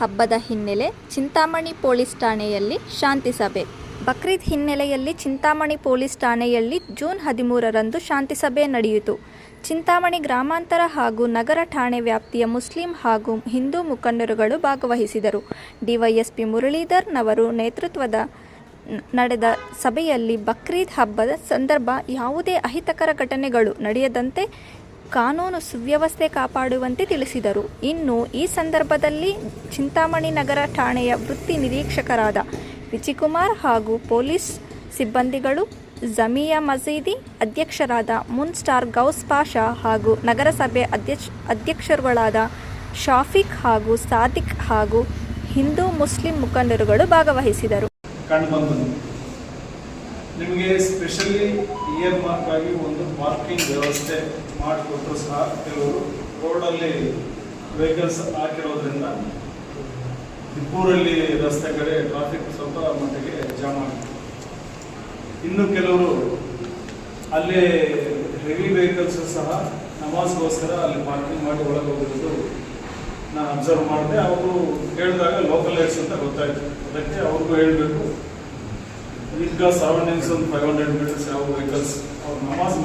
ಹಬ್ಬದ ಹಿನ್ನೆಲೆ ಚಿಂತಾಮಣಿ ಪೊಲೀಸ್ ಠಾಣೆಯಲ್ಲಿ ಶಾಂತಿ ಸಭೆ. ಬಕ್ರೀದ್ ಹಿನ್ನೆಲೆಯಲ್ಲಿ ಚಿಂತಾಮಣಿ ಪೊಲೀಸ್ ಠಾಣೆಯಲ್ಲಿ ಜೂನ್ ಹದಿಮೂರರಂದು ಶಾಂತಿ ಸಭೆ ನಡೆಯಿತು. ಚಿಂತಾಮಣಿ ಗ್ರಾಮಾಂತರ ಹಾಗೂ ನಗರ ಠಾಣೆ ವ್ಯಾಪ್ತಿಯ ಮುಸ್ಲಿಂ ಹಾಗೂ ಹಿಂದೂ ಮುಖಂಡರುಗಳು ಭಾಗವಹಿಸಿದರು. ಡಿವೈಎಸ್ಪಿ ಮುರಳೀಧರ್ನವರು ನೇತೃತ್ವದ ನಡೆದ ಸಭೆಯಲ್ಲಿ ಬಕ್ರೀದ್ ಹಬ್ಬದ ಸಂದರ್ಭ ಯಾವುದೇ ಅಹಿತಕರ ಘಟನೆಗಳು ನಡೆಯದಂತೆ ಕಾನೂನು ಸುವ್ಯವಸ್ಥೆ ಕಾಪಾಡುವಂತೆ ತಿಳಿಸಿದರು. ಇನ್ನು ಈ ಸಂದರ್ಭದಲ್ಲಿ ಚಿಂತಾಮಣಿ ನಗರ ಠಾಣೆಯ ವೃತ್ತಿ ನಿರೀಕ್ಷಕರಾದ ವಿಜಿಕುಮಾರ್ ಹಾಗೂ ಪೊಲೀಸ್ ಸಿಬ್ಬಂದಿಗಳು ಜಮಿಯಾ ಮಸೀದಿ ಅಧ್ಯಕ್ಷರಾದ ಮುನ್ ಸ್ಟಾರ್ ಗೌಸ್ ಪಾಷಾ ಹಾಗೂ ನಗರಸಭೆ ಅಧ್ಯಕ್ಷ ಅಧ್ಯಕ್ಷರುಗಳಾದ ಶಾಫಿಕ್ ಹಾಗೂ ಸಾದಿಕ್ ಹಾಗೂ ಹಿಂದೂ ಮುಸ್ಲಿಂ ಮುಖಂಡರುಗಳು ಭಾಗವಹಿಸಿದರು. ಕಂಡು ನಿಮಗೆ ಸ್ಪೆಷಲಿ ಇಯರ್ ಮಾರ್ಕ್ ಆಗಿ ಒಂದು ಪಾರ್ಕಿಂಗ್ ವ್ಯವಸ್ಥೆ ಮಾಡಿಕೊಟ್ಟರು ಸಹ ಕೆಲವರು. ರೋಡಲ್ಲಿ ವೆಹಿಕಲ್ಸ್ ಹಾಕಿರೋದ್ರಿಂದ ತಿಪ್ಪೂರಲ್ಲಿ ರಸ್ತೆ ಕಡೆ ಟ್ರಾಫಿಕ್ ಸ್ವಲ್ಪ ಮಟ್ಟಿಗೆ ಜಾಮ್ ಆಗಿದೆ. ಇನ್ನು ಕೆಲವರು ಅಲ್ಲಿ ಹೆವಿ ವೆಹಿಕಲ್ಸ್ ಸಹ ನಮಾಜ್ಗೋಸ್ಕರ ಅಲ್ಲಿ ಪಾರ್ಕಿಂಗ್ ಮಾಡಿ ಒಳಗೆ ಹೋಗಿರೋದು ನಾನು ಅಬ್ಸರ್ವ್ ಮಾಡಿದೆ, ಅವರು ಹೇಳಿದಾಗ ಲೋಕಲ್ ಏರ್ಸ್ ಅಂತ ಗೊತ್ತಾಯ್ತು. ಅದಕ್ಕೆ ಅವ್ರಿಗೂ ಹೇಳಬೇಕು. ಈಗ ಇನ್ಸ್ ಒಂದು ಫೈವ್ ಹಂಡ್ರೆಡ್ ಮೀಟರ್ಸ್ ಯಾವ ವೆಹಿಕಲ್ಸ್ ಅವ್ರು ನಮಾಜ್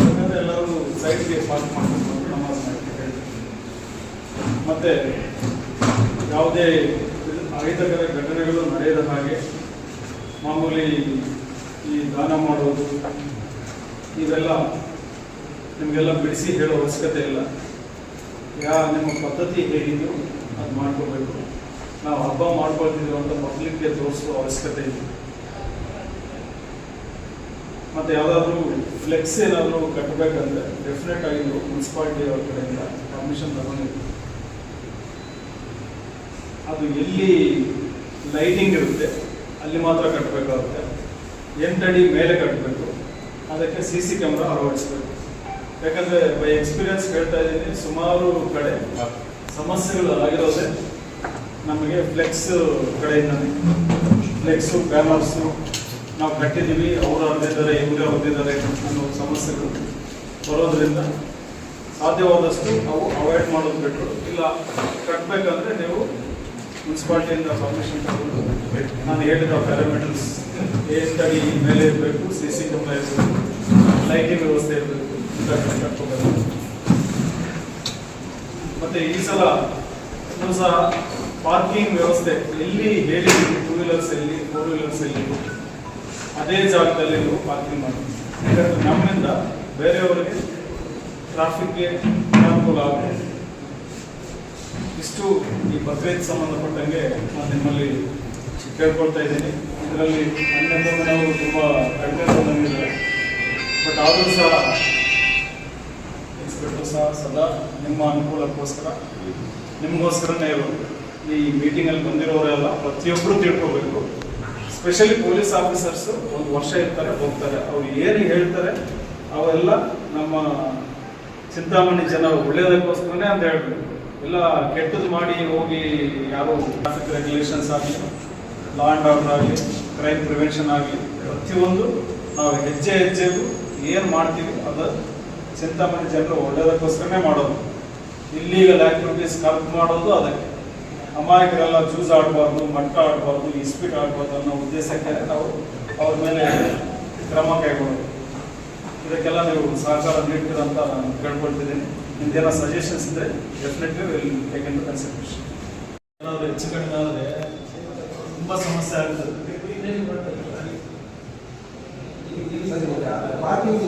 ಯಾಕಂದ್ರೆ ಎಲ್ಲರೂ ಸೈಡ್ಗೆ ಪಾರ್ಕ್ ಮಾಡಬೇಕು ಅಂತ ನಮಾಜ್ ಮಾಡಲಿಕ್ಕೆ ಮತ್ತೆ ಯಾವುದೇ ಅಹಿತಕರ ಘಟನೆಗಳು ನಡೆಯದ ಹಾಗೆ ಮಾಮೂಲಿ ಈ ದಾನ ಮಾಡೋದು ಇವೆಲ್ಲ ನಿಮಗೆಲ್ಲ ಬಿಡಿಸಿ ಹೇಳೋ ಅವಶ್ಯಕತೆ ಇಲ್ಲ. ಯಾ ನಿಮ್ಮ ಪದ್ಧತಿ ಹೇಗಿದ್ರು ಅದು ಮಾಡ್ಕೋಬೇಕು. ನಾವು ಹಬ್ಬ ಮಾಡ್ಕೊಳ್ತಿದ್ದೀವಿ ಅಂತ ಪಬ್ಲಿಕ್ಗೆ ತೋರಿಸುವ ಅವಶ್ಯಕತೆ ಇದೆ ಮತ್ತೆ ಯಾವುದಾದ್ರೂ ಫ್ಲೆಕ್ಸ್ ಏನಾದರೂ ಕಟ್ಟಬೇಕಂದ್ರೆ ಡೆಫಿನೆಟ್ ಆಗಿ ಮುನ್ಸಿಪಾಲ್ಟಿ ಅವ್ರ ಕಡೆಯಿಂದ ಪರ್ಮಿಷನ್ ತಗೊಂಡಿದ್ದೀವಿ ಅದು ಎಲ್ಲಿ ಲೈಟಿಂಗ್ ಇರುತ್ತೆ, ಅಲ್ಲಿ ಮಾತ್ರ ಕಟ್ಟಬೇಕಾಗುತ್ತೆ ಎಂಟಡಿ ಮೇಲೆ ಕಟ್ಟಬೇಕು ಅದಕ್ಕೆ ಸಿ ಸಿ ಕ್ಯಾಮ್ರಾ ಅಳವಡಿಸಬೇಕು. ಯಾಕಂದ್ರೆ ಬೈ ಎಕ್ಸ್ಪೀರಿಯನ್ಸ್ ಹೇಳ್ತಾ ಇದ್ದೀನಿ, ಸುಮಾರು ಕಡೆ ಸಮಸ್ಯೆಗಳು ಆಗಿರೋದೇ ನಮಗೆ ಫ್ಲೆಕ್ಸ್ ಕಡೆಯಿಂದ ಫ್ಲೆಕ್ಸು ಬ್ಯಾನರ್ಸು ನಾವು ಕಟ್ಟಿದ್ದೀವಿ, ಅವರು ಹೊಡೆದಿದ್ದಾರೆ, ಇವರೇ ಹೊಂದಿದ್ದಾರೆ ಅನ್ನೋ ಸಮಸ್ಯೆಗಳು ಬರೋದ್ರಿಂದ ಸಾಧ್ಯವಾದಷ್ಟು ನಾವು ಅವಾಯ್ಡ್ ಮಾಡೋದು ಬಿಟ್ಟರು ಇಲ್ಲ ಕಟ್ಟಬೇಕಂದ್ರೆ ನೀವು ಮುನ್ಸಿಪಾಲ್ಟಿಯಿಂದ ಪರ್ಮಿಷನ್ ತಗೊಂಡು ನಾನು ಹೇಳಿದ ಪ್ಯಾರಾಮೀಟರ್ಸ್ ಏ ಸ್ಟಡಿ ಮೇಲೆ ಇರಬೇಕು ಸಿ ಸಿ ಕ್ಯಾಮ್ರಾ ಇರಬೇಕು ಲೈಟಿಂಗ್ ವ್ಯವಸ್ಥೆ ಇರಬೇಕು. ಮತ್ತೆ ಈ ಸಲ ಸಹ ಪಾರ್ಕಿಂಗ್ ವ್ಯವಸ್ಥೆ ಎಲ್ಲಿ ಹೇಳಿದ್ದೀವಿ ಟೂ ವೀಲರ್ಸ್ ಎಲ್ಲಿ ಫೋರ್ ವೀಲರ್ಸ್ ಎಲ್ಲಿ? ಅದೇ ಜಾಗದಲ್ಲಿ ನೀವು ಪಾರ್ಕಿಂಗ್ ಮಾಡಿ ಯಾಕಂದ್ರೆ ನಮ್ಮಿಂದ ಬೇರೆಯವರಿಗೆ ಟ್ರಾಫಿಕ್ಗೆ ಅನುಕೂಲ ಆಗುತ್ತೆ. ಇಷ್ಟು ಈ ಬಕ್ರೀದ್ ಸಂಬಂಧಪಟ್ಟಂಗೆ ನಾನು ನಿಮ್ಮಲ್ಲಿ ಕೇಳ್ಕೊಳ್ತಾ ಇದ್ದೀನಿ. ಇದರಲ್ಲಿ ನನ್ನ ನಾವು ತುಂಬ ಕಡಿಮೆ ಬಂದಿದ್ದಾರೆ ಬಟ್ ಆದರೂ ಸಹ ಸದಾ ನಿಮ್ಮ ಅನುಕೂಲಕ್ಕೋಸ್ಕರ, ನಿಮಗೋಸ್ಕರನೇ ಇರೋದು. ಈ ಮೀಟಿಂಗಲ್ಲಿ ಬಂದಿರೋರೆಲ್ಲ ಪ್ರತಿಯೊಬ್ಬರು ತಿಳ್ಕೊಬೇಕು. ಸ್ಪೆಷಲಿ ಪೊಲೀಸ್ ಆಫೀಸರ್ಸ್ ಒಂದು ವರ್ಷ ಇರ್ತಾರೆ, ಹೋಗ್ತಾರೆ. ಅವ್ರು ಏನು ಹೇಳ್ತಾರೆ, ಅವೆಲ್ಲ ನಮ್ಮ ಚಿಂತಾಮಣಿ ಜನ ಒಳ್ಳೇದಕ್ಕೋಸ್ಕರನೇ ಅಂತ ಹೇಳ್ಬೇಕು. ಎಲ್ಲ ಕೆಟ್ಟದ್ದು ಮಾಡಿ ಹೋಗಿ ಯಾರೋ ಟ್ರಾಫಿಕ್ ರೆಗ್ಯುಲೇಷನ್ಸ್ ಆಗಲಿ ಲಾ ಆ್ಯಂಡ್ ಆರ್ಡರ್ ಆಗಲಿ ಕ್ರೈಮ್ ಪ್ರಿವೆನ್ಷನ್ ಆಗಲಿ, ಪ್ರತಿಯೊಂದು ನಾವು ಹೆಜ್ಜೆ ಹೆಜ್ಜೆಗೂ ಏನು ಮಾಡ್ತೀವಿ, ಅದು ಚಿಂತಾಮಣಿ ಜನರು ಒಳ್ಳೇದಕ್ಕೋಸ್ಕರನೇ ಮಾಡೋದು. ಇಲ್ಲೀಗಲ್ ಆಕ್ಟಿವಿಟೀಸ್ ಕಲ್ಪ್ ಮಾಡೋದು ಅದಕ್ಕೆ. ಅಮಾಯಕರೆಲ್ಲ ಜ್ಯೂಸ್ ಆಡಬಾರ್ದು ಮಟ್ಟ ಆಡಬಾರ್ದು ಇಸ್ಪೀಟ್ ಆಡಬಾರ್ದು ಅನ್ನೋ ಉದ್ದೇಶಕ್ಕೆ ನಾವು ಅವ್ರ ಮೇಲೆ ಕ್ರಮ ಕೈಗೊಳ್ಳೋದು. ಇದಕ್ಕೆಲ್ಲ ನೀವು ಸಹಕಾರ ನೀಡ್ತೀರಂತ ನಾನು ಕೇಳ್ಕೊಳ್ತಿದ್ದೀನಿ. ನಿಮ್ದೇನೋ ಸಜೆಷನ್ಸ್ ಇದೆ definitely will take in consideration ಏನಾದರೂ ಹೆಚ್ಚು ಕಡಿಮೆ ಆದರೆ ತುಂಬ ಸಮಸ್ಯೆ ಆಗ್ತದೆ. ಪಾರ್ಕಿಂಗ್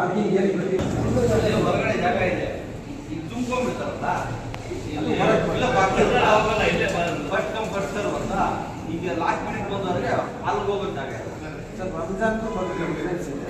ಪಾರ್ಕಿಂಗ್ ಏನು ಹೊರಗಡೆ ಜಾಗ ಇದೆ. ಈಗ ತುಂಬ್ಕೊಂಡ್ಬಿಡ್ತಾರಲ್ಲ? ಫಸ್ಟ್ ಕಮ್ ಫಸ್ಟ್ ಸರ್ವ್ ಅಂತ. ಈಗ ಲಾಸ್ಟ್ ಮಿನಿಟ್ ಅಲ್ಲಿಗೆ ಹೋಗೋ ಜಾಗ ಇಲ್ಲ. ಸರ್ ರಂಜಾನ್ ಬಂದ್ರೆ